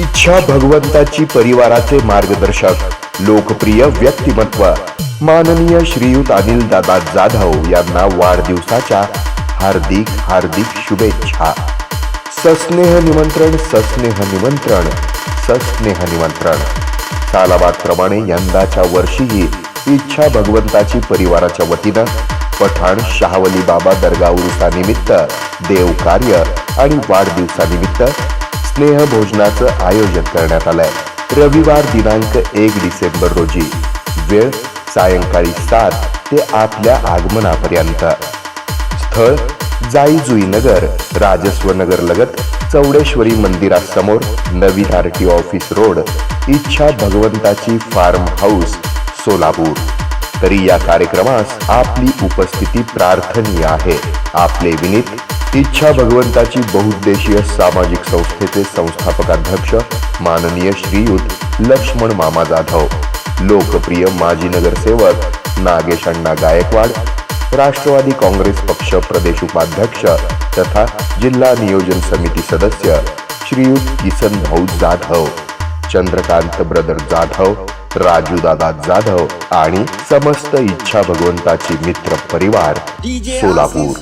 इच्छा भगवंताची परिवाराचे मार्गदर्शक लोकप्रिय व्यक्तिमत्व. माननीय श्रीयुत अनिल दादा जाधव यांना वाढदिवसाच्या हार्दिक हार्दिक शुभेच्छा. सस्नेह निमंत्रण सस्नेह निमंत्रण सस्नेह निमंत्रण. तालाबादप्रमाणे यंदाच्या वर्षीही इच्छा भगवंताची परिवाराच्या वतीनं पठाण शाहवली बाबा दर्गा उरुसानिमित्त देवकार्य आणि वाढदिवसानिमित्त स्नेहभोजनाचं आयोजन करण्यात आलंय. रविवार दिनांक एक डिसेंबर रोजी. वेळ सायंकाळी सात ते आपल्या आगमनापर्यंत. स्थळ जाईजुई नगर राजस्व नगर लगत चौडेश्वरी मंदिरासमोर नवीन आर टी ऑफिस रोड इच्छा भगवंताची फार्म हाऊस सोलापूर. तरी या कार्यक्रमास आपली उपस्थिती प्रार्थनीय आहे. आपले विनीत इच्छा भगवंताची बहुउद्देशीय सामाजिक संस्थेचे संस्थापक अध्यक्ष माननीय श्रीयुत लक्ष्मण मामा जाधव लोकप्रिय माजी नगरसेवक नागेश अण्णा गायकवाड राष्ट्रवादी काँग्रेस पक्ष प्रदेश उपाध्यक्ष तथा जिल्हा नियोजन समिती सदस्य श्रीयुत किसन भाऊ जाधव चंद्रकांत ब्रदर जाधव राजू दादा जाधव आणि समस्त इच्छा भगवंताची मित्र परिवार सोलापूर.